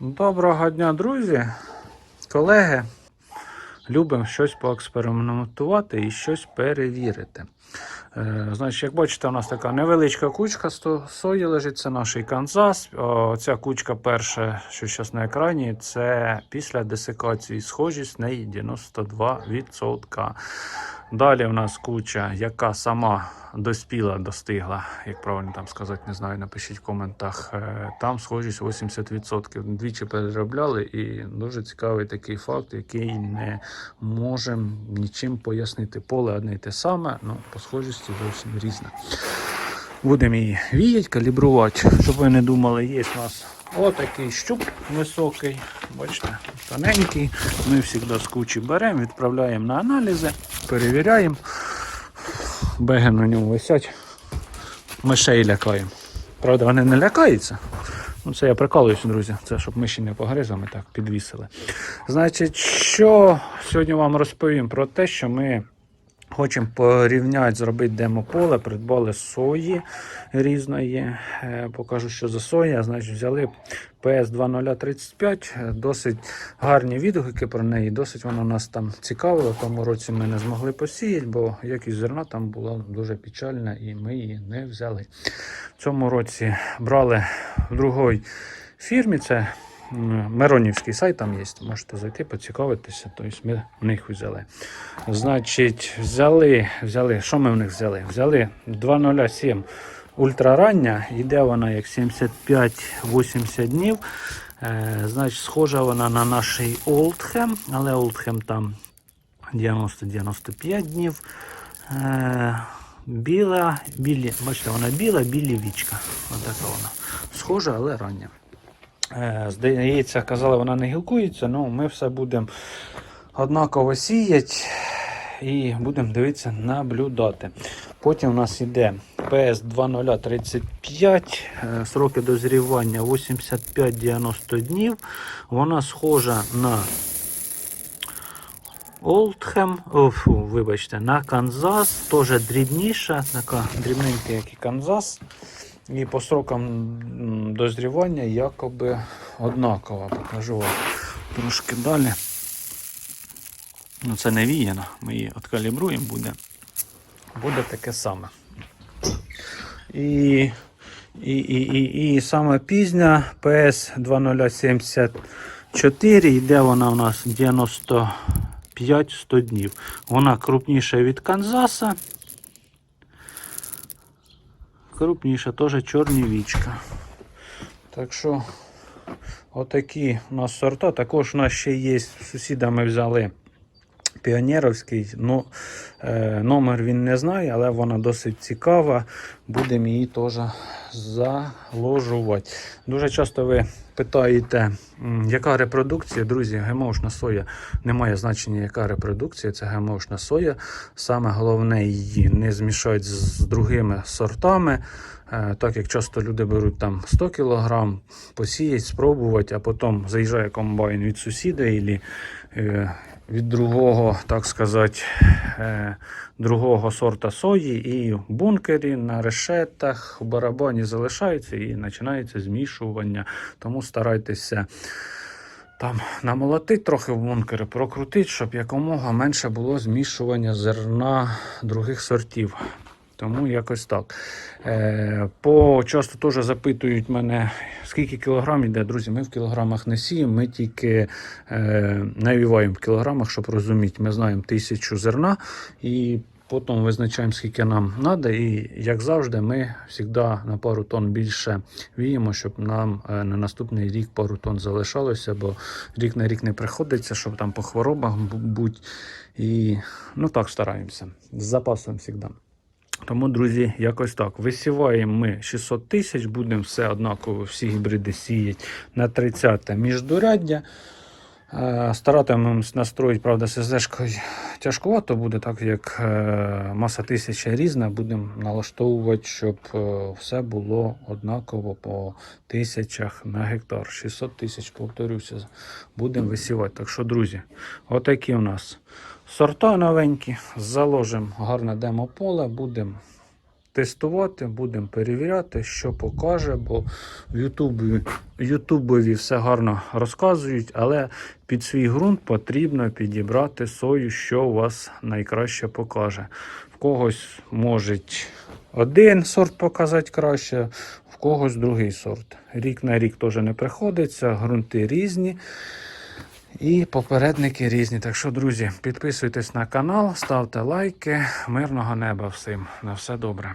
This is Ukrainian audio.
Доброго дня, друзі, колеги. Любимо щось поекспериментувати і щось перевірити. Е, значить, як бачите, у нас така невеличка кучка сої лежить, це наш Канзас. Ця кучка перша, що зараз на екрані, це після десикації схожість неї 92%. Далі у нас куча, яка сама доспіла, достигла, як правильно там сказати, не знаю, напишіть в коментах. Е, Там схожість 80%. Двічі переробляли, і дуже цікавий такий факт, який не можемо нічим пояснити. Поле одне й те саме, але по схожості зовсім різне. Будемо її віяти, калібрувати, щоб ви не думали, є у нас отакий щуп високий, бачите, тоненький. Ми завжди з кучі беремо, відправляємо на аналізи, перевіряємо. Беги на ньому висять. Мишей лякаємо. Правда, вони не лякаються. Ну, це я прикалуюся, друзі. Це щоб миші не погризами так підвісили. Значить, що сьогодні вам розповім про те, що ми Хочемо порівняти, зробити демополе, придбали сої різної. Е, Покажу, що за соя. Значить, взяли PS2035, е, досить гарні відгуки про неї. Досить вона нас там цікавила. В тому році ми не змогли посіяти, бо якість зерна там була дуже печальна і ми її не взяли. В цьому році брали в другій фірмі. Це Миронівський сайт там є, можете зайти, поцікавитися. Тобто ми в них взяли. Значить, взяли, взяли, що ми в них взяли? Взяли 207 ультрарання, йде вона як 75-80 днів. Е, значить, схожа вона на наш Олдхем, але Олдхем там 90-95 днів. Е, біла, білі, бачите, вона біла, білі вічка. Ось така вона. Схожа, але рання. Е, Здається, казали, вона не гілкується, ну ми все будемо однаково сіяти і будемо дивитися, наблюдати. Потім у нас йде PS2035, е, сроки дозрівання 85-90 днів. Вона схожа на Олдхем, вибачте, на Канзас, теж дрібніша, така дрібненька, як і Канзас. І по срокам дозрівання якоби однакова. Покажу вам трошки далі. Ну, це не віяно, ми її откалібруємо, буде, буде таке саме. І, і, і, і, і саме пізня PS 2074, йде вона у нас 95-100 днів. Вона крупніша від Канзаса. Крупніша, теж чорні вічка. Так що, отакі у нас сорта. Також у нас ще є з сусідами взяли піонерівський. Ну, е, номер він не знає, але вона досить цікава. Будемо її теж заложувати. Дуже часто ви питаєте, яка репродукція, друзі, ГМОшна соя не має значення, яка репродукція, це ГМОшна соя. Саме головне її не змішати з другими сортами. Е, Так як часто люди беруть там 100 кг, посіять, спробувати, а потім заїжджає комбайн від сусіда і від другого, так сказати, е, другого сорта сої, і в бункері, на решетах, в барабані залишаються і починається змішування. Тому старайтеся там намолотити трохи в бункери, прокрутити, щоб якомога менше було змішування зерна других сортів. Тому якось так. Е, по часто теж запитують мене, скільки кілограм йде. Друзі, ми в кілограмах не сіємо, ми тільки е, навіваємо в кілограмах, щоб розуміти. Ми знаємо тисячу зерна і потім визначаємо, скільки нам треба. І як завжди, ми завжди на пару тонн більше віємо, щоб нам е, на наступний рік пару тонн залишалося, бо рік на рік не приходиться, щоб там по хворобах бу- бути. І ну так стараємося. З запасом завжди. Тому, друзі, якось так. Висіваємо ми 600 тисяч, будемо все однаково, всі гібриди сіяти на 30 міждуряддя. Е, Старатимемось настроїти, правда, СЗшкою тяжкувато буде, так як е, маса тисяча різна, будемо налаштовувати, щоб е, все було однаково по тисячах на гектар. 600 тисяч, повторюся, будемо висівати. Так що, друзі, отакі у нас сорта новенькі. Заложимо гарне демо-поле, будемо тестувати, будемо перевіряти, що покаже, бо в Ютубі, Ютубові все гарно розказують, але під свій ґрунт потрібно підібрати сою, що у вас найкраще покаже. В когось може один сорт показати краще, в когось другий сорт. Рік на рік теж не приходиться, ґрунти різні. І попередники різні. Так що, друзі, підписуйтесь на канал, ставте лайки. Мирного неба всім. На все добре.